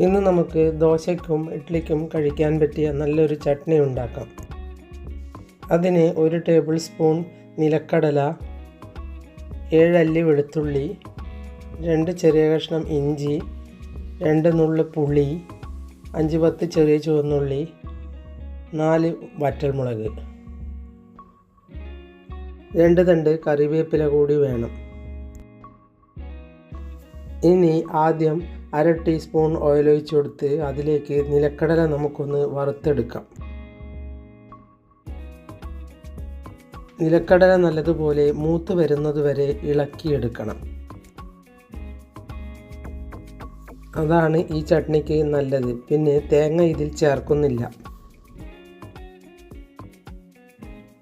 ഇന്ന് നമുക്ക് ദോശയ്ക്കും ഇഡ്ഡലിക്കും കഴിക്കാൻ പറ്റിയ നല്ലൊരു ചട്നി ഉണ്ടാക്കാം. അതിന് ഒരു ടേബിൾ സ്പൂൺ നിലക്കടല ഏഴല്ലി വെളുത്തുള്ളി രണ്ട് ചെറിയ കഷ്ണം ഇഞ്ചി രണ്ട് നുള്ള് പുളി അഞ്ച് പത്ത് ചെറിയ ചുവന്നുള്ളി നാല് വറ്റൽമുളക്. രണ്ട് തണ്ട് കറിവേപ്പില കൂടി വേണം. ഇനി ആദ്യം അര ടീസ്പൂൺ ഓയിൽ കൊടുത്ത് അതിലേക്ക് നിലക്കടല നമുക്കൊന്ന് വറുത്തെടുക്കാം. നിലക്കടല നല്ലതുപോലെ മൂത്ത് വരുന്നത് വരെ ഇളക്കിയെടുക്കണം. അതാണ് ഈ ചട്നിക്ക് നല്ലത്. പിന്നെ തേങ്ങ ഇതിൽ ചേർക്കുന്നില്ല.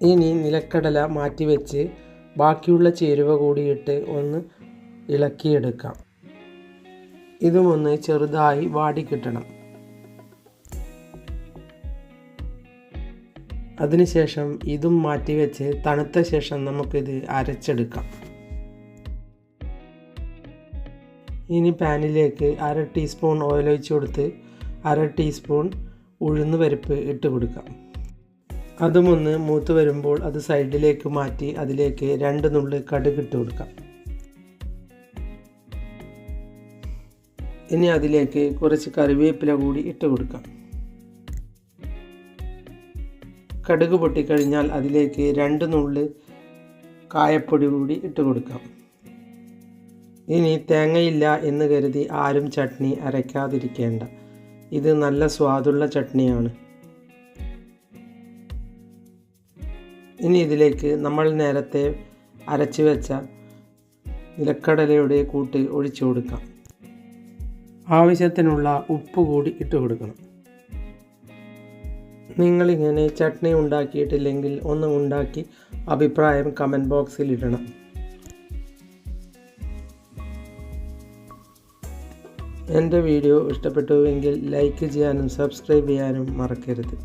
ഇനി നിലക്കടല മാറ്റിവെച്ച് ബാക്കിയുള്ള ചേരുവ കൂടിയിട്ട് ഒന്ന് ഇളക്കിയെടുക്കാം. ഇതുമൊന്ന് ചെറുതായി വാടിക്കിട്ടണം. അതിനുശേഷം ഇതും മാറ്റിവെച്ച് തണുത്ത ശേഷം നമുക്കിത് അരച്ചെടുക്കാം. ഇനി പാനിലേക്ക് അര ടീസ്പൂൺ ഓയിൽ ഒഴിച്ച് കൊടുത്ത് അര ടീസ്പൂൺ ഉഴുന്ന് പരിപ്പ് ഇട്ട് കൊടുക്കാം. അതുമൊന്ന് മൂത്ത് വരുമ്പോൾ അത് സൈഡിലേക്ക് മാറ്റി അതിലേക്ക് രണ്ട് നുള്ളി കടുക് ഇട്ട് കൊടുക്കാം. ഇനി അതിലേക്ക് കുറച്ച് കറിവേപ്പില കൂടി ഇട്ട് കൊടുക്കാം. കടുക് പൊട്ടിക്കഴിഞ്ഞാൽ അതിലേക്ക് രണ്ട് നുള്ളി കായപ്പൊടി കൂടി ഇട്ട് കൊടുക്കാം. ഇനി തേങ്ങയില്ല എന്ന് കരുതി ആരും ചട്നി അരയ്ക്കാതിരിക്കേണ്ട. ഇത് നല്ല സ്വാദുള്ള ചട്നിയാണ്. ഇനി ഇതിലേക്ക് നമ്മൾ നേരത്തെ അരച്ചു വെച്ച നിലക്കടലയുടെ കൂട്ട് ഒഴിച്ചു കൊടുക്കാം. ആവശ്യത്തിനുള്ള ഉപ്പ് കൂടി ഇട്ട് കൊടുക്കണം. നിങ്ങളിങ്ങനെ ചട്നി ഉണ്ടാക്കിയിട്ടില്ലെങ്കിൽ ഒന്ന് ഉണ്ടാക്കി അഭിപ്രായം കമന്റ് ബോക്സിൽ ഇടണം. എന്റെ വീഡിയോ ഇഷ്ടപ്പെട്ടുവെങ്കിൽ ലൈക്ക് ചെയ്യാനും സബ്സ്ക്രൈബ് ചെയ്യാനും മറക്കരുത്.